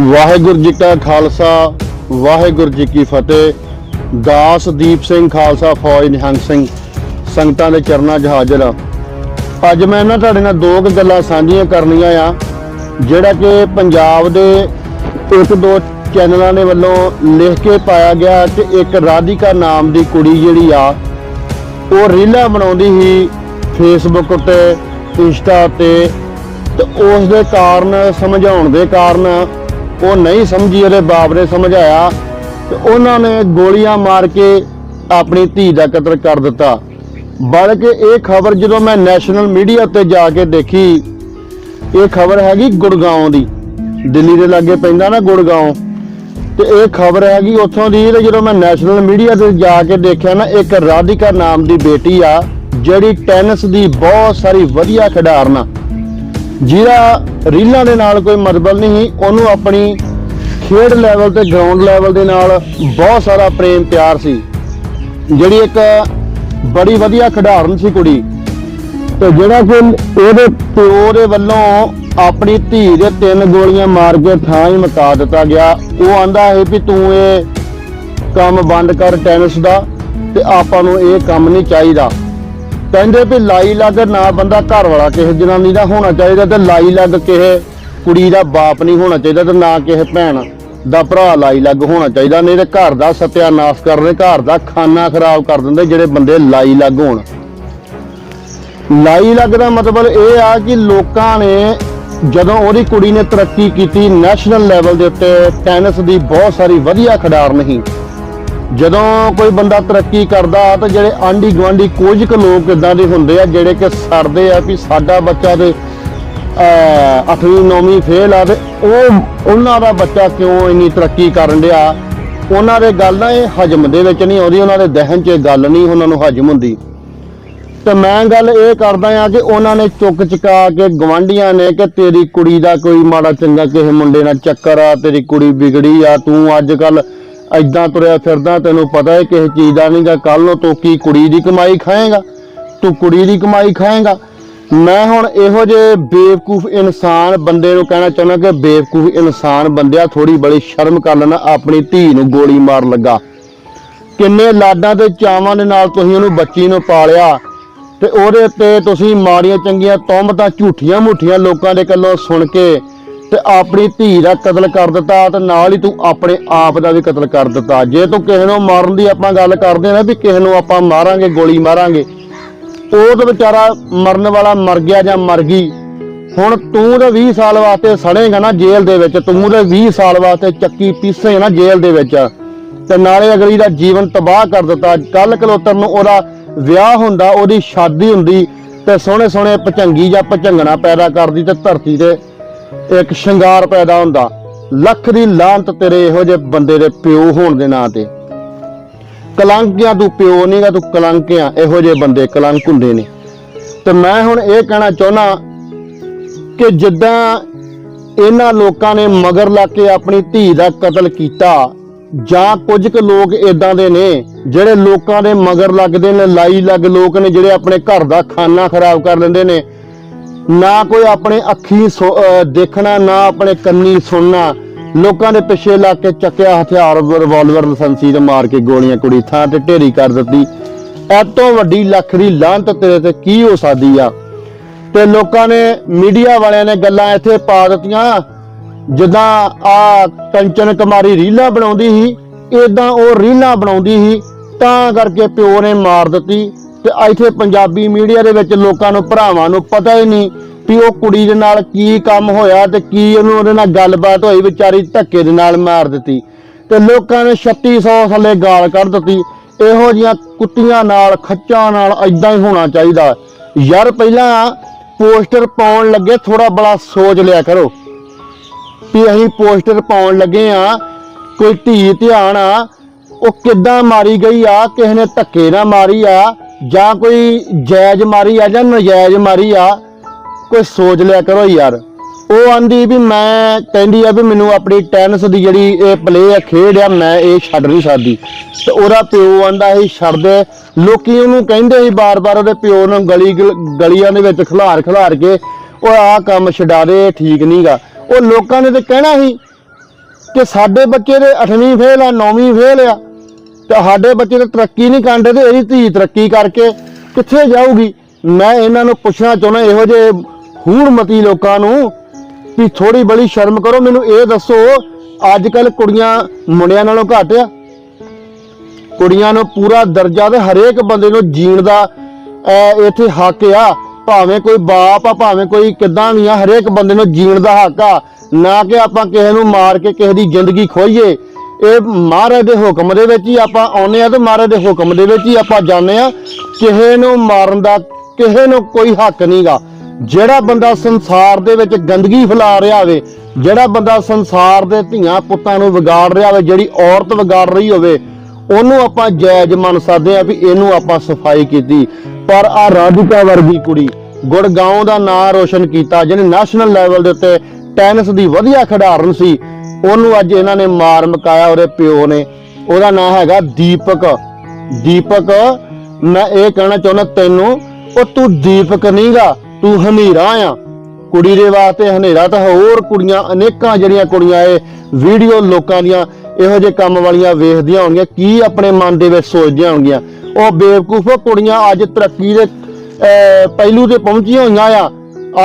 ਵਾਹਿਗੁਰੂ ਜੀ ਕਾ ਖਾਲਸਾ, ਵਾਹਿਗੁਰੂ ਜੀ ਕੀ ਫਤਿਹ। ਦਾਸ ਦੀਪ ਸਿੰਘ ਖਾਲਸਾ ਫੌਜ ਨਿਹੰਗ ਸਿੰਘ, ਸੰਗਤਾਂ ਦੇ ਚਰਨਾਂ 'ਚ ਹਾਜ਼ਰ ਆ ਅੱਜ ਮੈਂ ਨਾ ਤੁਹਾਡੇ ਨਾਲ ਦੋ ਕੁ ਗੱਲਾਂ ਸਾਂਝੀਆਂ ਕਰਨੀਆਂ ਆ, ਜਿਹੜਾ ਕਿ ਪੰਜਾਬ ਦੇ ਇੱਕ ਦੋ ਚੈਨਲਾਂ ਦੇ ਵੱਲੋਂ ਲਿਖ ਕੇ ਪਾਇਆ ਗਿਆ ਕਿ ਇੱਕ ਰਾਧਿਕਾ ਨਾਮ ਦੀ ਕੁੜੀ ਜਿਹੜੀ ਆ, ਉਹ ਰੀਲਾਂ ਬਣਾਉਂਦੀ ਸੀ ਫੇਸਬੁੱਕ ਉੱਤੇ ਇੰਸਟਾ ਤੇ ਤੇ ਉਸ ਦੇ ਕਾਰਨ, ਸਮਝਾਉਣ ਦੇ ਕਾਰਨ ਉਹ ਨਹੀਂ ਸਮਝੀ, ਉਹਦੇ ਬਾਪ ਨੇ ਸਮਝਾਇਆ ਤੇ ਉਹਨਾਂ ਨੇ ਗੋਲੀਆਂ ਮਾਰ ਕੇ ਆਪਣੀ ਧੀ ਦਾ ਕਤਲ ਕਰ ਦਿੱਤਾ। ਬਲਕਿ ਇਹ ਖਬਰ ਜਦੋਂ ਮੈਂ ਨੈਸ਼ਨਲ ਮੀਡੀਆ ਉੱਤੇ ਜਾ ਕੇ ਦੇਖੀ, ਇਹ ਖਬਰ ਹੈਗੀ ਗੁੜਗਾਉਂ ਦੀ। ਦਿੱਲੀ ਦੇ ਲਾਗੇ ਪੈਂਦਾ ਨਾ ਗੁੜਗਾਉਂ ਤੇ ਇਹ ਖਬਰ ਹੈਗੀ ਉੱਥੋਂ ਦੀ ਤੇ ਜਦੋਂ ਮੈਂ ਨੈਸ਼ਨਲ ਮੀਡੀਆ ਤੇ ਜਾ ਕੇ ਦੇਖਿਆ ਨਾ, ਇੱਕ ਰਾਧਿਕਾ ਨਾਮ ਦੀ ਬੇਟੀ ਆ, ਜਿਹੜੀ ਟੈਨਿਸ ਦੀ ਬਹੁਤ ਸਾਰੀ ਵਧੀਆ ਖਿਡਾਰਨ ਆ ਜਿਹਦਾ ਰੀਲਾਂ ਦੇ ਨਾਲ ਕੋਈ ਮਤਲਬ ਨਹੀਂ ਸੀ, ਉਹਨੂੰ ਆਪਣੀ ਖੇਡ ਲੈਵਲ ਤੇ ਗਰਾਊਂਡ ਲੈਵਲ ਦੇ ਨਾਲ ਬਹੁਤ ਸਾਰਾ ਪ੍ਰੇਮ ਪਿਆਰ ਸੀ। ਜਿਹੜੀ ਇੱਕ ਬੜੀ ਵਧੀਆ ਖਿਡਾਰਨ ਸੀ ਕੁੜੀ ਤੇ ਜਿਹੜਾ ਕਿ ਉਹਦੇ ਪਿਓ ਦੇ ਵੱਲੋਂ ਆਪਣੀ ਧੀ ਦੇ ਤਿੰਨ ਗੋਲੀਆਂ ਮਾਰ ਕੇ ਥਾਂ ਹੀ ਮੁਕਾ ਦਿੱਤਾ ਗਿਆ। ਉਹ ਆਂਦਾ ਹੈ ਵੀ ਤੂੰ ਇਹ ਕੰਮ ਬੰਦ ਕਰ ਟੈਨਿਸ ਦਾ ਤੇ ਆਪਾਂ ਨੂੰ ਇਹ ਕੰਮ ਨਹੀਂ ਚਾਹੀਦਾ। ਕਹਿੰਦੇ ਵੀ ਲਾਈ ਲੱਗ ਨਾ ਬੰਦਾ ਘਰ ਵਾਲਾ ਕਿਸੇ ਜਨਾਨੀ ਦਾ ਹੋਣਾ ਚਾਹੀਦਾ ਤੇ ਲਾਈ ਲੱਗ ਕਿਸੇ ਕੁੜੀ ਦਾ ਬਾਪ ਨਹੀਂ ਹੋਣਾ ਚਾਹੀਦਾ ਤੇ ਨਾ ਕਿਸੇ ਭੈਣ ਦਾ ਭਰਾ ਲਾਈ ਲੱਗ ਹੋਣਾ ਚਾਹੀਦਾ, ਨਹੀਂ ਤੇ ਘਰ ਦਾ ਸਤਿਆਨਾਸ਼ ਕਰਦੇ ਘਰ ਦਾ ਖਾਨਾ ਖਰਾਬ ਕਰ ਦਿੰਦੇ ਜਿਹੜੇ ਬੰਦੇ ਲਾਈ ਲੱਗ ਹੋਣ। ਲਾਈ ਲੱਗ ਦਾ ਮਤਲਬ ਇਹ ਆ ਕਿ ਲੋਕਾਂ ਨੇ ਜਦੋਂ ਉਹਦੀ ਕੁੜੀ ਨੇ ਤਰੱਕੀ ਕੀਤੀ, ਨੈਸ਼ਨਲ ਲੈਵਲ ਦੇ ਉੱਤੇ ਟੈਨਿਸ ਦੀ ਬਹੁਤ ਸਾਰੀ ਵਧੀਆ ਖਿਡਾਰਨ ਸੀ ਜਦੋਂ ਕੋਈ ਬੰਦਾ ਤਰੱਕੀ ਕਰਦਾ ਤਾਂ ਜਿਹੜੇ ਆਂਢੀ ਗੁਆਂਢੀ ਕੁਝ ਕੁ ਲੋਕ ਇਦਾਂ ਦੇ ਹੁੰਦੇ ਆ ਜਿਹੜੇ ਕਿ ਸੜਦੇ ਆ ਵੀ ਸਾਡਾ ਬੱਚਾ ਤੇ 8ਵੀਂ 9ਵੀਂ ਫੇਲ ਆ ਤੇ ਉਹ ਉਹਨਾਂ ਦਾ ਬੱਚਾ ਕਿਉਂ ਇੰਨੀ ਤਰੱਕੀ ਕਰਨ ਡਿਆ? ਉਹਨਾਂ ਦੇ ਗੱਲ ਨਾ ਇਹ ਹਜਮ ਦੇ ਵਿੱਚ ਨਹੀਂ ਆਉਂਦੀ, ਉਹਨਾਂ ਦੇ ਦਹਨ 'ਚ ਇਹ ਗੱਲ ਨਹੀਂ ਉਹਨਾਂ ਨੂੰ ਹਜਮ ਹੁੰਦੀ। ਤੇ ਮੈਂ ਗੱਲ ਇਹ ਕਰਦਾ ਆ ਕਿ ਉਹਨਾਂ ਨੇ ਚੁੱਕ ਚੁਕਾ ਕੇ ਗਵਾਂਢੀਆਂ ਨੇ ਕਿ ਤੇਰੀ ਕੁੜੀ ਦਾ ਕੋਈ ਮਾੜਾ ਚੰਗਾ ਕਿਸੇ ਮੁੰਡੇ ਨਾਲ ਚੱਕਰ ਆ, ਤੇਰੀ ਕੁੜੀ ਵਿਗੜੀ ਆ, ਤੂੰ ਅੱਜ ਕੱਲ ਐਦਾਂ ਤੁਰਿਆ ਫਿਰਦਾ, ਤੈਨੂੰ ਪਤਾ ਹੈ ਕਿਸੇ ਚੀਜ਼ ਦਾ ਨਹੀਂਗਾ ਕੱਲ ਨੂੰ ਤੂੰ ਕੀ ਕੁੜੀ ਦੀ ਕਮਾਈ ਖਾਏਗਾ? ਤੂੰ ਕੁੜੀ ਦੀ ਕਮਾਈ ਖਾਏਗਾ? ਮੈਂ ਹੁਣ ਇਹੋ ਜਿਹੇ ਬੇਵਕੂਫ ਇਨਸਾਨ ਬੰਦੇ ਨੂੰ ਕਹਿਣਾ ਚਾਹੁੰਦਾ ਕਿ ਬੇਵਕੂਫ ਇਨਸਾਨ ਬੰਦਿਆ ਥੋੜੀ ਬੜੀ ਸ਼ਰਮ ਕਰ ਲੈਣਾ, ਆਪਣੀ ਧੀ ਨੂੰ ਗੋਲੀ ਮਾਰ ਲੱਗਾ। ਕਿੰਨੇ ਲਾਡਾਂ ਤੇ ਚਾਵਾਂ ਦੇ ਨਾਲ ਤੁਸੀਂ ਉਹਨੂੰ ਬੱਚੀ ਨੂੰ ਪਾਲਿਆ, ਤੇ ਉਹਦੇ ਉੱਤੇ ਤੁਸੀਂ ਮਾੜੀਆਂ ਚੰਗੀਆਂ ਤੌਮਤਾਂ ਝੂਠੀਆਂ ਮੁੱਠੀਆਂ ਲੋਕਾਂ ਦੇ ਕੱਲੋਂ ਸੁਣ ਕੇ ਤੇ ਆਪਣੀ ਧੀ ਦਾ ਕਤਲ ਕਰ ਦਿੱਤਾ ਤੇ ਨਾਲ ਹੀ ਤੂੰ ਆਪਣੇ ਆਪ ਦਾ ਵੀ ਕਤਲ ਕਰ ਦਿੱਤਾ। ਜੇ ਤੂੰ ਕਿਸੇ ਨੂੰ ਮਾਰਨ ਦੀ ਆਪਾਂ ਗੱਲ ਕਰਦੇ ਨਾ ਵੀ ਕਿਸੇ ਨੂੰ ਆਪਾਂ ਮਾਰਾਂਗੇ, ਗੋਲੀ ਮਾਰਾਂਗੇ, ਉਹ ਤਾਂ ਵਿਚਾਰਾ ਮਰਨ ਵਾਲਾ ਮਰ ਗਿਆ ਜਾਂ ਮਰ ਗਈ। ਹੁਣ ਤੂੰ ਤਾਂ 20 ਸਾਲ ਵਾਸਤੇ ਸੜੇਗਾ ਨਾ ਜੇਲ੍ਹ ਦੇ ਵਿੱਚ, ਤੂੰ ਤਾਂ 20 ਸਾਲ ਵਾਸਤੇ ਚੱਕੀ ਪੀਸੇ ਨਾ ਜੇਲ੍ਹ ਦੇ ਵਿੱਚ। ਤੇ ਨਾਲੇ ਅਗਲੀ ਦਾ ਜੀਵਨ ਤਬਾਹ ਕਰ ਦਿੱਤਾ। ਕੱਲ ਕਲੋਤਰ ਨੂੰ ਉਹਦਾ ਵਿਆਹ ਹੁੰਦਾ, ਉਹਦੀ ਸ਼ਾਦੀ ਹੁੰਦੀ ਤੇ ਸੋਹਣੇ ਸੋਹਣੇ ਪਚੰਗੀ ਜਾਂ ਪਚੰਗਣਾ ਪੈਦਾ ਕਰਦੀ ਤੇ ਧਰਤੀ ਤੇ ਇੱਕ ਸ਼ਿੰਗਾਰ ਪੈਦਾ ਹੁੰਦਾ। ਲੱਖ ਦੀ ਲਾਂਤ ਤੇਰੇ ਇਹੋ ਜਿਹੇ ਬੰਦੇ ਦੇ ਪਿਓ ਹੋਣ ਦੇ ਨਾਂ ਤੇ। ਕਲੰਕਿਆ ਤੂੰ ਪਿਓ ਨਹੀਂਗਾ ਤੂੰ ਕਲੰਕਿਆ। ਇਹੋ ਜਿਹੇ ਬੰਦੇ ਕਲੰਕ ਹੁੰਦੇ ਨੇ। ਤੇ ਮੈਂ ਹੁਣ ਇਹ ਕਹਿਣਾ ਚਾਹੁੰਦਾ ਕਿ ਜਿੱਦਾਂ ਇਹਨਾਂ ਲੋਕਾਂ ਨੇ ਮਗਰ ਲਾ ਕੇ ਆਪਣੀ ਧੀ ਦਾ ਕਤਲ ਕੀਤਾ, ਜਾਂ ਕੁਝ ਕੁ ਲੋਕ ਇਦਾਂ ਦੇ ਨੇ, ਜਿਹੜੇ ਲੋਕਾਂ ਦੇ ਮਗਰ ਲੱਗਦੇ ਨੇ ਲਾਈ ਲੱਗ ਲੋਕ ਨੇ, ਜਿਹੜੇ ਆਪਣੇ ਘਰ ਦਾ ਖਾਨਾ ਖਰਾਬ ਕਰ ਲੈਂਦੇ ਨੇ ਨਾ ਕੋਈ ਆਪਣੇ ਅੱਖੀ ਦੇਖਣਾ, ਨਾ ਆਪਣੇ ਕੰਨੀ ਸੁਣਨਾ। ਲੋਕਾਂ ਦੇ ਪਿੱਛੇ ਲੱਗ ਕੇ ਚੱਕਿਆ ਹਥਿਆਰ ਰਿਵਾਲਵਰ ਲਾਇਸੈਂਸੀ ਤੇ ਮਾਰ ਕੇ ਗੋਲੀਆਂ, ਕੁੜੀ ਥਾਂ ਤੇ ਢੇਰੀ ਕਰ ਦਿੱਤੀ। ਐਤੋਂ ਵੱਡੀ ਲੱਖ ਦੀ ਲਾਹਨਤ ਤੇਰੇ ਤੇ ਕੀ ਹੋ ਸਕਦੀ ਆ? ਤੇ ਲੋਕਾਂ ਨੇ, ਮੀਡੀਆ ਵਾਲਿਆਂ ਨੇ ਗੱਲਾਂ ਇੱਥੇ ਪਾ ਦਿੱਤੀਆਂ। ਜਿੱਦਾਂ ਆ ਕੰਚਨ ਕੁਮਾਰੀ ਰੀਲਾਂ ਬਣਾਉਂਦੀ ਸੀ ਇਦਾਂ ਉਹ ਰੀਲਾਂ ਬਣਾਉਂਦੀ ਸੀ, ਤਾਂ ਕਰਕੇ ਪਿਓ ਨੇ ਮਾਰ ਦਿੱਤੀ। ਤੇ ਇੱਥੇ ਪੰਜਾਬੀ ਮੀਡੀਆ ਦੇ ਵਿੱਚ ਲੋਕਾਂ ਨੂੰ, ਭਰਾਵਾਂ ਨੂੰ ਪਤਾ ਹੀ ਨਹੀਂ ਵੀ ਉਹ ਕੁੜੀ ਦੇ ਨਾਲ ਕੀ ਕੰਮ ਹੋਇਆ ਤੇ ਕੀ ਉਹਨੂੰ ਉਹਦੇ ਨਾਲ ਗੱਲਬਾਤ ਹੋਈ, ਵਿਚਾਰੀ ਧੱਕੇ ਦੇ ਨਾਲ ਮਾਰ ਦਿੱਤੀ। ਤੇ ਲੋਕਾਂ ਨੇ 3600 ਥੱਲੇ ਗਾਲ ਕੱਢ ਦਿੱਤੀ। ਇਹੋ ਜੀਆਂ ਕੁੱਤੀਆਂ ਨਾਲ, ਖੱਚਾਂ ਨਾਲ ਐਦਾਂ ਹੀ ਹੋਣਾ ਚਾਹੀਦਾ। ਯਾਰ ਪਹਿਲਾਂ ਪੋਸਟਰ ਪਾਉਣ ਲੱਗੇ ਥੋੜਾ ਬੜਾ ਸੋਚ ਲਿਆ ਕਰੋ। ਵੀ ਅਸੀਂ ਪੋਸਟਰ ਪਾਉਣ ਲੱਗੇ ਆ, ਕੋਈ ਧੀ ਧਿਆਨ ਆ, ਉਹ ਕਿੱਦਾਂ ਮਾਰੀ ਗਈ ਆ, ਕਿਸੇ ਨੇ ਧੱਕੇ ਨਾਲ ਮਾਰੀ ਆ। ਜਾਂ ਕੋਈ ਜਾਇਜ਼ ਮਾਰੀ ਆ ਜਾਂ ਨਜਾਇਜ਼ ਮਾਰੀ ਆ, ਕੋਈ ਸੋਚ ਲਿਆ ਕਰੋ ਯਾਰ। ਉਹ ਆਂਦੀ ਵੀ ਮੈਂ, ਕਹਿੰਦੀ ਆ ਵੀ ਮੈਨੂੰ ਆਪਣੀ ਟੈਨਿਸ ਦੀ ਜਿਹੜੀ ਇਹ ਪਲੇ ਆ ਖੇਡ ਆ, ਮੈਂ ਇਹ ਛੱਡ ਨਹੀਂ ਸਕਦੀ। ਤੇ ਉਹਦਾ ਪਿਓ ਆਂਦਾ ਸੀ, ਛੱਡ ਦੇ। ਲੋਕੀ ਉਹਨੂੰ ਕਹਿੰਦੇ ਸੀ ਬਾਰ-ਬਾਰ ਉਹਦੇ ਪਿਓ ਨੂੰ ਗਲੀ ਗਲ- ਗਲੀਆਂ ਦੇ ਵਿੱਚ ਖਿਲਾਰ ਖਿਲਾਰ ਕੇ, ਉਹ ਆਹ ਕੰਮ ਛਡਾ ਦੇ, ਇਹ ਠੀਕ ਨਹੀਂਗਾ ਉਹ ਲੋਕਾਂ ਨੇ ਤੇ ਕਹਿਣਾ ਸੀ ਕਿ ਸਾਡੇ ਬੱਚੇ ਦੇ 8ਵੀਂ ਫੇਲ ਆ 9ਵੀਂ ਫੇਲ ਆ। ਤੇ ਸਾਡੇ ਬੱਚੇ ਤੇ ਤਰੱਕੀ ਨਹੀਂ ਕਰਦੇ ਤੇ ਇਹਦੀ ਧੀ ਤਰੱਕੀ ਕਰਕੇ ਕਿੱਥੇ ਜਾਊਗੀ? ਮੈਂ ਇਹਨਾਂ ਨੂੰ ਪੁੱਛਣਾ ਚਾਹੁੰਦਾ, ਇਹੋ ਜਿਹੇ ਹੂੜਮਤੀ ਲੋਕਾਂ ਨੂੰ ਵੀ ਥੋੜੀ ਬੜੀ ਸ਼ਰਮ ਕਰੋ, ਮੈਨੂੰ ਇਹ ਦੱਸੋ ਅੱਜ ਕੱਲ ਕੁੜੀਆਂ ਮੁੰਡਿਆਂ ਨਾਲੋਂ ਘੱਟ ਆ। ਕੁੜੀਆਂ ਨੂੰ ਪੂਰਾ ਦਰਜਾ ਤੇ ਹਰੇਕ ਬੰਦੇ ਨੂੰ ਜੀਣ ਦਾ ਇੱਥੇ ਹੱਕ ਆ। ਭਾਵੇਂ ਕੋਈ ਬਾਪ ਆ, ਭਾਵੇਂ ਕੋਈ ਕਿੱਦਾਂ ਵੀ ਆ, ਹਰੇਕ ਬੰਦੇ ਨੂੰ ਜੀਣ ਦਾ ਹੱਕ ਆ। ਨਾ ਕਿ ਆਪਾਂ ਕਿਸੇ ਨੂੰ ਮਾਰ ਕੇ ਕਿਸੇ ਦੀ ਜ਼ਿੰਦਗੀ ਖੋਈਏ ਇਹ ਮਹਾਰਾਜ ਦੇ ਹੁਕਮ ਦੇ ਵਿੱਚ ਹੀ ਆਪਾਂ ਆਉਨੇ ਆ ਤੇ ਮਹਾਰਾਜ ਦੇ ਹੁਕਮ ਦੇ ਵਿੱਚ ਹੀ ਆਪਾਂ ਜਾਂਦੇ ਆ ਕਿਸੇ ਨੂੰ ਮਾਰਨ ਦਾ ਕਿਸੇ ਨੂੰ ਕੋਈ ਹੱਕ ਨਹੀਂਗਾ ਜਿਹੜਾ ਬੰਦਾ ਸੰਸਾਰ ਦੇ ਵਿੱਚ ਗੰਦਗੀ ਫੈਲਾ ਰਿਹਾ ਹੋਵੇ, ਜਿਹੜਾ ਬੰਦਾ ਸੰਸਾਰ ਦੇ ਧੀਆਂ ਪੁੱਤਾਂ ਨੂੰ ਵਿਗਾੜ ਰਿਹਾ ਹੋਵੇ, ਜਿਹੜੀ ਔਰਤ ਵਿਗਾੜ ਰਹੀ ਹੋਵੇ, ਉਹਨੂੰ ਆਪਾਂ ਜਾਇਜ਼ ਮੰਨ ਸਕਦੇ ਆ ਵੀ ਇਹਨੂੰ ਆਪਾਂ ਸਫ਼ਾਈ ਕੀਤੀ। ਪਰ ਆ ਰਾਧਿਕਾ ਵਰਗੀ ਕੁੜੀ ਗੁੜਗਾਉਂ ਦਾ ਨਾਂ ਰੋਸ਼ਨ ਕੀਤਾ, ਜਿਹਨੇ ਨੈਸ਼ਨਲ ਲੈਵਲ ਦੇ ਉੱਤੇ ਟੈਨਿਸ ਦੀ ਵਧੀਆ ਖਿਡਾਰਨ ਸੀ ਉਹਨੂੰ ਅੱਜ ਇਹਨਾਂ ਨੇ ਮਾਰ ਮਕਾਇਆ ਉਹਦੇ ਪਿਓ ਨੇ। ਉਹਦਾ ਨਾਂ ਹੈਗਾ ਦੀਪਕ। ਦੀਪਕ ਮੈਂ ਇਹ ਕਹਿਣਾ ਚਾਹੁੰਦਾ ਤੈਨੂੰ ਉਹ ਤੂੰ ਦੀਪਕ ਨਹੀਂਗਾ ਤੂੰ ਹਨੇਰਾ ਆ। ਕੁੜੀ ਦੇ ਵਾਸਤੇ ਹਨੇਰਾ ਤਾਂ ਹੋਰ ਕੁੜੀਆਂ ਅਨੇਕਾਂ ਜਿਹੜੀਆਂ ਕੁੜੀਆਂ ਇਹ ਵੀਡੀਓ ਲੋਕਾਂ ਦੀਆਂ ਇਹੋ ਜਿਹੇ ਕੰਮ ਵਾਲੀਆਂ ਵੇਖਦੀਆਂ ਹੋਣਗੀਆਂ ਕੀ ਆਪਣੇ ਮਨ ਦੇ ਵਿੱਚ ਸੋਚਦੀਆਂ ਹੋਣਗੀਆਂ। ਉਹ ਬੇਵਕੂਫ ਕੁੜੀਆਂ ਅੱਜ ਤਰੱਕੀ ਦੇ ਅਹ, ਪਹਿਲੂ ਤੇ ਪਹੁੰਚੀਆਂ ਹੋਈਆਂ ਆ।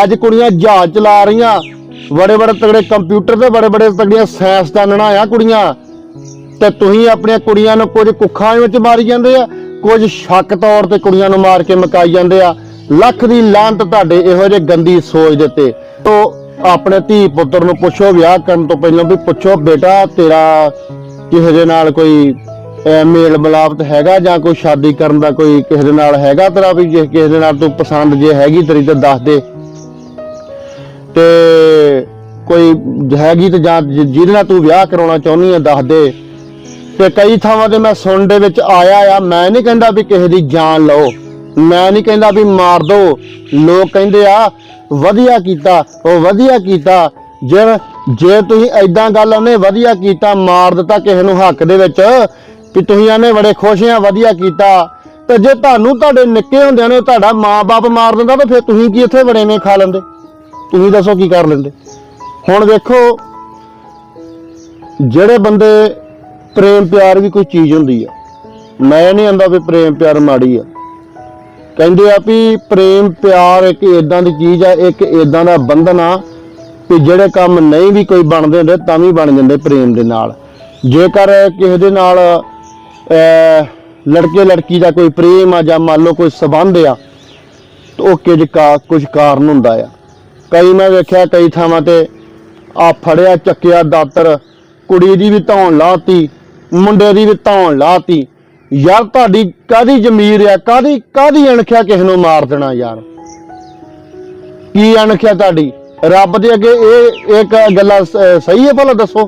ਅੱਜ ਕੁੜੀਆਂ ਜਹਾਜ਼ ਚਲਾ ਰਹੀਆਂ। ਬੜੇ ਬੜੇ ਤਗੜੇ ਕੰਪਿਊਟਰ ਤੇ ਬੜੇ ਬੜੇ ਤਗੜੀਆਂ ਸਾਇੰਸਦਾਨਾਂ ਆ ਕੁੜੀਆਂ। ਤੇ ਤੁਸੀਂ ਆਪਣੀਆਂ ਕੁੜੀਆਂ ਨੂੰ ਕੁਝ ਕੁੱਖਾਂ ਵਿੱਚ ਮਾਰੀ ਜਾਂਦੇ ਆ, ਕੁਝ ਸ਼ੱਕ ਤੌਰ ਤੇ ਕੁੜੀਆਂ ਨੂੰ ਮਾਰ ਕੇ ਮਕਾਈ ਜਾਂਦੇ ਆ। ਲੱਖ ਦੀ ਲਾਂਤ ਤੁਹਾਡੇ ਇਹੋ ਜਿਹੇ ਗੰਦੀ ਸੋਚ ਦੇ ਤੇ ਤੋ ਆਪਣੇ ਧੀ ਪੁੱਤਰ ਨੂੰ ਪੁੱਛੋ ਵਿਆਹ ਕਰਨ ਤੋਂ ਪਹਿਲਾਂ ਵੀ ਪੁੱਛੋ, ਬੇਟਾ, ਤੇਰਾ ਕਿਸੇ ਦੇ ਨਾਲ ਕੋਈ ਮੇਲ ਮਿਲਾਪ ਹੈਗਾ ਜਾਂ ਕੋਈ ਸ਼ਾਦੀ ਕਰਨ ਦਾ ਕੋਈ ਕਿਸੇ ਦੇ ਨਾਲ ਹੈਗਾ ਤੇਰਾ ਵੀ, ਜੇ ਕਿਸੇ ਦੇ ਨਾਲ ਤੂੰ ਪਸੰਦ ਜੇ ਹੈਗੀ ਤੇਰੀ ਤਾਂ ਦੱਸ ਦੇ। ਤੇ ਕੋਈ ਹੈਗੀ ਤੇ ਜਾਂ ਜਿਹਦੇ ਨਾਲ ਤੂੰ ਵਿਆਹ ਕਰਾਉਣਾ ਚਾਹੁੰਦੀ ਆ, ਦੱਸ ਦੇ। ਤੇ ਕਈ ਥਾਵਾਂ ਤੇ ਮੈਂ ਸੁਣਨ ਦੇ ਵਿੱਚ ਆਇਆ ਆ, ਮੈਂ ਨਹੀਂ ਕਹਿੰਦਾ ਵੀ ਕਿਸੇ ਦੀ ਜਾਨ ਲਓ, ਮੈਂ ਨਹੀਂ ਕਹਿੰਦਾ ਵੀ ਮਾਰ ਦੋ। ਲੋਕ ਕਹਿੰਦੇ ਆ, ਵਧੀਆ ਕੀਤਾ, ਉਹ ਵਧੀਆ ਕੀਤਾ ਜੇ ਜੇ ਤੁਸੀਂ ਐਦਾਂ ਗੱਲ ਉਹਨੇ ਵਧੀਆ ਕੀਤਾ, ਮਾਰ ਦਿੱਤਾ ਕਿਸੇ ਨੂੰ ਹੱਕ ਦੇ ਵਿੱਚ, ਵੀ ਤੁਸੀਂ ਆਨੇ ਬੜੇ ਖੁਸ਼ ਆ, ਵਧੀਆ ਕੀਤਾ। ਤੇ ਜੇ ਤੁਹਾਨੂੰ ਤੁਹਾਡੇ ਨਿੱਕੇ ਹੁੰਦਿਆਂ ਨੇ ਤੁਹਾਡਾ ਮਾਂ-ਬਾਪ ਮਾਰ ਦਿੰਦਾ, ਤਾਂ ਫਿਰ ਤੁਸੀਂ ਕੀ ਇੱਥੇ ਬੜੇਵੇਂ ਖਾ ਲੈਂਦੇ? ਤੁਸੀਂ ਦੱਸੋ ਕੀ ਕਰ ਲੈਂਦੇ? ਹੁਣ ਵੇਖੋ ਜਿਹੜੇ ਬੰਦੇ ਪ੍ਰੇਮ ਪਿਆਰ ਵੀ ਕੋਈ ਚੀਜ਼ ਹੁੰਦੀ ਆ, ਮੈਂ ਨਹੀਂ ਆਂਦਾ ਵੀ ਪ੍ਰੇਮ ਪਿਆਰ ਮਾੜੀ ਆ। ਕਹਿੰਦੇ ਆ ਵੀ ਪ੍ਰੇਮ ਪਿਆਰ ਇੱਕ ਇਦਾਂ ਦੀ ਚੀਜ਼ ਆ, ਇੱਕ ਇਦਾਂ ਦਾ ਬੰਧਨ ਆ ਕਿ ਜਿਹੜੇ ਕੰਮ ਨਹੀਂ ਵੀ ਕੋਈ ਬਣਦੇ ਹੁੰਦੇ, ਤਾਂ ਵੀ ਬਣ ਜਾਂਦੇ ਪ੍ਰੇਮ ਦੇ ਨਾਲ। ਜੇਕਰ ਕਿਸੇ ਦੇ ਨਾਲ ਲੜਕੇ ਲੜਕੀ ਦਾ ਕੋਈ ਪ੍ਰੇਮ ਆ ਜਾਂ ਮੰਨ ਲਓ ਕੋਈ ਸਬੰਧ ਆ, ਤਾਂ ਉਹ ਕੁਝ ਕੁਝ ਕਾਰਨ ਹੁੰਦਾ ਆ। ਕਈ ਮੈਂ ਵੇਖਿਆ, ਕਈ ਥਾਵਾਂ ਤੇ ਆ ਫੜਿਆ, ਚੱਕਿਆ ਦਾਤਰ। ਕੁੜੀ ਦੀ ਵੀ ਧੌਣ ਲਾਤੀ, ਮੁੰਡੇ ਦੀ ਵੀ ਧੌਣ ਲਾਤੀ। ਯਾਰ ਤੁਹਾਡੀ ਕਾਦੀ ਜ਼ਮੀਰ ਆ? ਕਾਦੀ ਕਾਦੀ ਅਣਖਿਆ ਕਿਸੇ ਨੂੰ ਮਾਰ ਦੇਣਾ ਯਾਰ? ਕੀ ਅਣਖਿਆ ਤੁਹਾਡੀ? ਰੱਬ ਦੇ ਅੱਗੇ ਇਹ ਇੱਕ ਗੱਲਾਂ ਸਹੀ ਹੈ ਭਲਾ ਦੱਸੋ?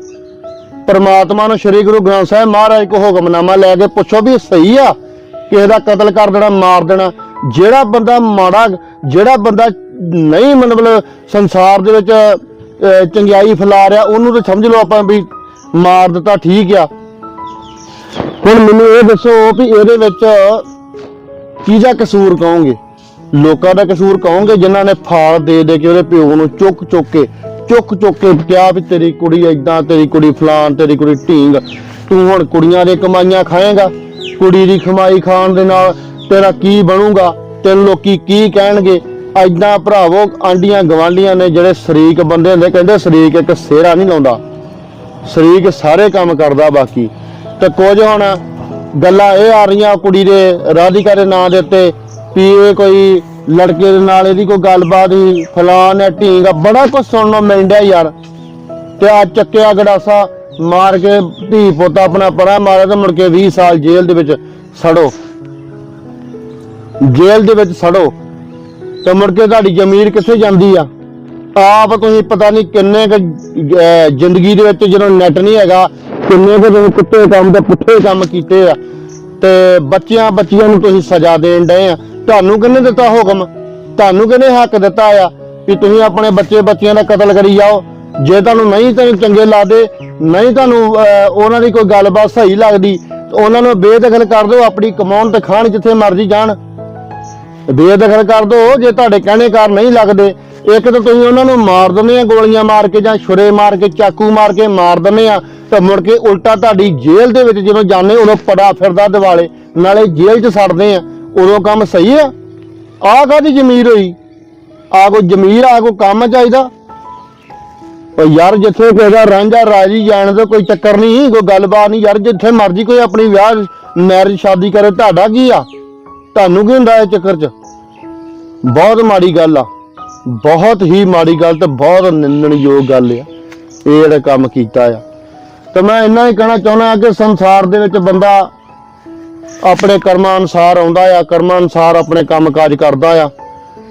ਪਰਮਾਤਮਾ ਨੂੰ ਸ੍ਰੀ ਗੁਰੂ ਗ੍ਰੰਥ ਸਾਹਿਬ ਮਹਾਰਾਜ ਕੋ ਹੁਕਮਨਾਮਾ ਲੈ ਕੇ ਪੁੱਛੋ ਵੀ ਸਹੀ ਆ? ਕਿਸੇ ਦਾ ਕਤਲ ਕਰ ਦੇਣਾ, ਮਾਰ ਦੇਣਾ। ਜਿਹੜਾ ਬੰਦਾ ਮਾੜਾ, ਜਿਹੜਾ ਬੰਦਾ ਨਹੀਂ ਮਤਲਬ ਸੰਸਾਰ ਦੇ ਵਿੱਚ ਅਹ, ਚੰਗਿਆਈ ਫੈਲਾ ਰਿਹਾ ਉਹਨੂੰ ਤਾਂ ਸਮਝ ਲਓ ਆਪਾਂ ਵੀ ਮਾਰ ਦਿੱਤਾ ਠੀਕ ਆ। ਹੁਣ ਮੈਨੂੰ ਇਹ ਦੱਸੋ ਵੀ ਇਹਦੇ ਵਿੱਚ ਕਿਹਦਾ ਕਸੂਰ ਕਹੋਗੇ? ਲੋਕਾਂ ਦਾ ਕਸੂਰ ਕਹੋਗੇ ਜਿਨ੍ਹਾਂ ਨੇ ਫਾਲ ਦੇ ਦੇ ਕੇ ਉਹਦੇ ਪਿਓ ਨੂੰ ਚੁੱਕ ਚੁੱਕ ਕੇ ਚੁੱਕ ਚੁੱਕ ਕੇ ਕਿਹਾ ਵੀ ਤੇਰੀ ਕੁੜੀ ਏਦਾਂ ਤੇਰੀ ਕੁੜੀ ਫਲਾਨ ਤੇਰੀ ਕੁੜੀ ਢੀਂਗ ਤੂੰ ਹੁਣ ਕੁੜੀਆਂ ਦੇ ਕਮਾਈਆਂ ਖਾਏਗਾ? ਕੁੜੀ ਦੀ ਕਮਾਈ ਖਾਣ ਦੇ ਨਾਲ ਤੇਰਾ ਕੀ ਬਣੂਗਾ? ਤੈਨੂੰ ਲੋਕੀ ਕੀ ਕਹਿਣਗੇ? ਐਦਾਂ ਭਰਾਵੋ ਆਂਡੀਆਂ ਗਵਾਂਡੀਆਂ ਨੇ ਜਿਹੜੇ ਸ਼ਰੀਕ ਬੰਦੇ ਹੁੰਦੇ, ਕਹਿੰਦੇ ਸ਼ਰੀਕ ਇੱਕ ਸਿਹਰਾ ਨਹੀਂ ਲਾਉਂਦਾ। ਸ਼ਰੀਕ ਸਾਰੇ ਕੰਮ ਕਰਦਾ ਬਾਕੀ। ਤੇ ਕੁਝ ਹੁਣ ਗੱਲਾਂ ਇਹ ਆ ਰਹੀਆਂ ਕੁੜੀ ਦੇ ਰਾਧਿਕਾ ਦੇ ਨਾਂ ਦੇ ਉੱਤੇ ਵੀ ਇਹ ਕੋਈ ਲੜਕੇ ਦੇ ਨਾਲ ਇਹਦੀ ਕੋਈ ਗੱਲਬਾਤ ਹੀ ਫਲਾਨ ਹੈ, ਢੀਂਗ ਆ, ਬੜਾ ਕੁਝ ਸੁਣਨ ਨੂੰ ਮਿਲਦਾ ਯਾਰ। ਤੇ ਆ ਚੱਕਿਆ ਗੜਾਸਾ ਮਾਰ ਕੇ ਧੀ ਪੁੱਤ ਆਪਣਾ ਪਰਾ ਮਾਰਿਆ ਤੇ ਮੁੜ ਕੇ 20 ਸਾਲ ਜੇਲ੍ਹ ਦੇ ਵਿੱਚ ਸੜੋ। ਜੇਲ੍ਹ ਦੇ ਵਿੱਚ ਸੜੋ। ਤੇ ਮੁੜ ਕੇ ਤੁਹਾਡੀ ਜ਼ਮੀਰ ਕਿੱਥੇ ਜਾਂਦੀ ਆ? ਆਪ ਤੁਸੀਂ ਪਤਾ ਨਹੀਂ ਕਿੰਨੇ ਕੁ, ਜ਼ਿੰਦਗੀ ਦੇ ਵਿੱਚ ਜਦੋਂ ਨੈਟ ਨਹੀਂ ਹੈਗਾ ਕਿੰਨੇ ਕੁ ਤੁਸੀਂ ਕੁੱਤੇ ਕੰਮ ਤੇ ਪੁੱਠੇ ਕੰਮ ਕੀਤੇ ਆ। ਤੇ ਬੱਚਿਆਂ ਬੱਚਿਆਂ ਨੂੰ ਤੁਸੀਂ ਸਜ਼ਾ ਦੇਣ ਡਏ ਆ। ਤੁਹਾਨੂੰ ਕਿਹਨੇ ਦਿੱਤਾ ਹੁਕਮ? ਤੁਹਾਨੂੰ ਕਿਹਨੇ ਹੱਕ ਦਿੱਤਾ ਆ ਕਿ ਤੁਸੀਂ ਆਪਣੇ ਬੱਚੇ ਬੱਚਿਆਂ ਦਾ ਕਤਲ ਕਰੀ ਜਾਓ? ਜੇ ਤੁਹਾਨੂੰ ਨਹੀਂ ਤੁਹਾਨੂੰ ਚੰਗੇ ਲੱਗਦੇ ਨਹੀਂ ਤੁਹਾਨੂੰ ਅਹ, ਉਹਨਾਂ ਦੀ ਕੋਈ ਗੱਲਬਾਤ ਸਹੀ ਲੱਗਦੀ ਉਹਨਾਂ ਨੂੰ ਬੇਦਖਲ ਕਰ ਦਿਓ ਆਪਣੀ ਕਮਾਉਣ ਤੇ ਖਾਣ ਜਿੱਥੇ ਮਰਜ਼ੀ ਜਾਣ। ਬੇਦਖਲ ਕਰ ਦੋ, ਜੇ ਤੁਹਾਡੇ ਕਹਿਣੇ ਕਾਰ ਨਹੀਂ ਲੱਗਦੇ। ਇੱਕ ਤਾਂ ਤੁਸੀਂ ਉਹਨਾਂ ਨੂੰ ਮਾਰ ਦਿੰਦੇ ਆ, ਗੋਲੀਆਂ ਮਾਰ ਕੇ ਜਾਂ ਛੁਰੇ ਮਾਰ ਕੇ, ਚਾਕੂ ਮਾਰ ਕੇ ਮਾਰ ਦਿੰਦੇ ਆ, ਤੇ ਮੁੜ ਕੇ ਉਲਟਾ ਤੁਹਾਡੀ ਜੇਲ੍ਹ ਦੇ ਵਿੱਚ ਜਦੋਂ ਜਾਂਦੇ, ਉਦੋਂ ਪੜਾ ਫਿਰਦਾ ਦਿਵਾਲੇ। ਨਾਲੇ ਜੇਲ੍ਹ 'ਚ ਸੜਦੇ ਆ, ਉਦੋਂ ਕੰਮ ਸਹੀ ਆ? ਆਹ ਕਾਹਦੀ ਜ਼ਮੀਰ ਹੋਈ? ਆ ਕੋਈ ਜ਼ਮੀਰ ਆ ਕੋਈ ਕੰਮ ਚਾਹੀਦਾ? ਉਹ ਯਾਰ, ਜਿੱਥੇ ਕਿਸੇ ਦਾ ਰਾਂਝਾ ਰਾਜੀ ਜਾਣ ਦਾ ਕੋਈ ਚੱਕਰ ਨਹੀਂ, ਕੋਈ ਗੱਲਬਾਤ ਨਹੀਂ। ਯਾਰ, ਜਿੱਥੇ ਮਰਜ਼ੀ ਕੋਈ ਆਪਣੀ ਵਿਆਹ ਮੈਰਿਜ ਸ਼ਾਦੀ ਕਰੇ, ਤੁਹਾਡਾ ਕੀ ਆ? ਤੁਹਾਨੂੰ ਕੀ ਹੁੰਦਾ ਇਹ ਚੱਕਰ 'ਚ? ਬਹੁਤ ਮਾੜੀ ਗੱਲ ਆ। ਬਹੁਤ ਹੀ ਮਾੜੀ ਗੱਲ ਤੇ ਬਹੁਤ ਨਿੰਦਣਯੋਗ ਗੱਲ ਆ। ਇਹ ਜਿਹੜਾ ਕੰਮ ਕੀਤਾ ਆ। ਤੇ ਮੈਂ ਇੰਨਾ ਹੀ ਕਹਿਣਾ ਚਾਹੁੰਦਾ ਆ ਕਿ ਸੰਸਾਰ ਦੇ ਵਿੱਚ ਬੰਦਾ ਆਪਣੇ ਕਰਮਾਂ ਅਨੁਸਾਰ ਆਉਂਦਾ ਆ, ਕਰਮਾਂ ਅਨੁਸਾਰ ਆਪਣੇ ਕੰਮਕਾਜ ਕਰਦਾ ਆ।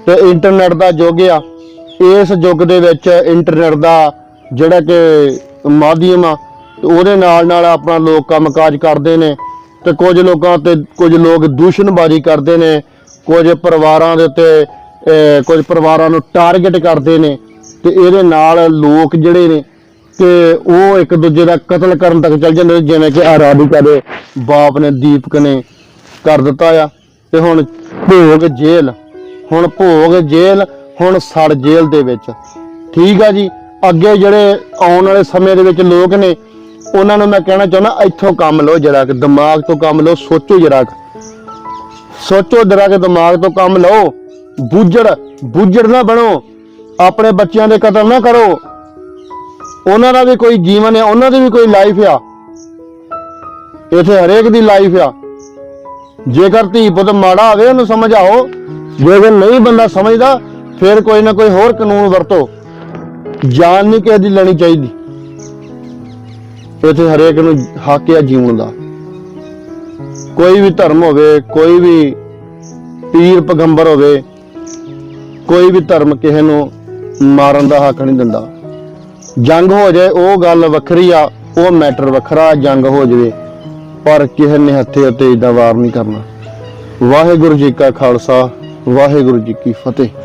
ਤੇ ਇੰਟਰਨੈਟ ਦਾ ਯੁੱਗ ਆ। ਇਸ ਯੁੱਗ ਦੇ ਵਿੱਚ ਇੰਟਰਨੈਟ ਦਾ ਜਿਹੜਾ ਕਿ ਮਾਧਿਅਮ ਆ ਉਹਦੇ ਨਾਲ ਨਾਲ ਆਪਣਾ ਲੋਕ ਕੰਮਕਾਜ ਕਰਦੇ ਨੇ। ਤੇ ਕੁਝ ਲੋਕਾਂ ਤੇ ਕੁਝ ਲੋਕ ਦੂਸ਼ਣਬਾਜ਼ੀ ਕਰਦੇ ਨੇ ਕੁਝ ਪਰਿਵਾਰਾਂ ਦੇ ਉੱਤੇ ਕੁਝ ਪਰਿਵਾਰਾਂ ਨੂੰ ਟਾਰਗੇਟ ਕਰਦੇ ਨੇ ਤੇ ਇਹਦੇ ਨਾਲ ਲੋਕ ਜਿਹੜੇ ਨੇ ਕਿ ਉਹ ਇੱਕ ਦੂਜੇ ਦਾ ਕਤਲ ਕਰਨ ਤੱਕ ਚੱਲ ਜਾਂਦੇ ਨੇ, ਜਿਵੇਂ ਕਿ ਆ ਰਾਧਿਕਾ ਦੇ ਬਾਪ ਨੇ ਦੀਪਕ ਨੇ ਕਰ ਦਿੱਤਾ ਆ। ਤੇ ਹੁਣ ਭੋਗ ਜੇਲ੍ਹ ਹੁਣ ਭੋਗ ਜੇਲ੍ਹ ਹੁਣ ਸੜ ਜੇਲ੍ਹ ਦੇ ਵਿੱਚ। ਠੀਕ ਆ ਜੀ ਅੱਗੇ ਜਿਹੜੇ ਆਉਣ ਵਾਲੇ ਸਮੇਂ ਦੇ ਵਿੱਚ ਲੋਕ ਨੇ ਉਹਨਾਂ ਨੂੰ ਮੈਂ ਕਹਿਣਾ ਚਾਹੁੰਦਾ, ਇੱਥੋਂ ਕੰਮ ਲਓ ਜਰਾ ਕਿ, ਦਿਮਾਗ ਤੋਂ ਕੰਮ ਲਓ, ਸੋਚੋ ਜਰਾ ਕੁ। ਸੋਚੋ ਜਰਾ ਕਿ, ਦਿਮਾਗ ਤੋਂ ਕੰਮ ਲਓ। ਬੁੱਝੜ ਬੁੱਝੜ ਨਾ ਬਣੋ। ਆਪਣੇ ਬੱਚਿਆਂ ਦੇ ਕਤਲ ਨਾ ਕਰੋ। ਉਹਨਾਂ ਦਾ ਵੀ ਕੋਈ ਜੀਵਨ ਹੈ ਉਹਨਾਂ ਦੀ ਵੀ ਕੋਈ ਲਾਈਫ ਆ। ਇੱਥੇ ਹਰੇਕ ਦੀ ਲਾਈਫ ਆ। ਜੇਕਰ ਧੀ ਪੁੱਤ ਮਾੜਾ ਹੋਵੇ, ਉਹਨੂੰ ਸਮਝਾਓ। ਜੇਕਰ ਨਹੀਂ ਬੰਦਾ ਸਮਝਦਾ, ਫਿਰ ਕੋਈ ਨਾ ਕੋਈ ਹੋਰ ਕਾਨੂੰਨ ਵਰਤੋ। ਜਾਨ ਨਹੀਂ ਕਿਸੇ ਦੀ ਲੈਣੀ ਚਾਹੀਦੀ। ਇੱਥੇ ਹਰੇਕ ਨੂੰ ਹੱਕ ਆ ਜੀਉਣ ਦਾ। ਕੋਈ ਵੀ ਧਰਮ ਹੋਵੇ, ਕੋਈ ਵੀ ਪੀਰ ਪਗੰਬਰ ਹੋਵੇ, ਕੋਈ ਵੀ ਧਰਮ ਕਿਸੇ ਨੂੰ ਮਾਰਨ ਦਾ ਹੱਕ ਨਹੀਂ ਦਿੰਦਾ। ਜੰਗ ਹੋ ਜਾਏ, ਉਹ ਗੱਲ ਵੱਖਰੀ ਆ, ਉਹ ਮੈਟਰ ਵੱਖਰਾ, ਜੰਗ ਹੋ ਜਾਵੇ, ਪਰ ਕਿਸੇ ਨੇ ਹੱਥੇ ਉੱਤੇ ਇਦਾਂ ਵਾਰ ਨਹੀਂ ਕਰਨਾ। ਵਾਹਿਗੁਰੂ ਜੀ ਕਾ ਖਾਲਸਾ, ਵਾਹਿਗੁਰੂ ਜੀ ਕੀ ਫਤਿਹ।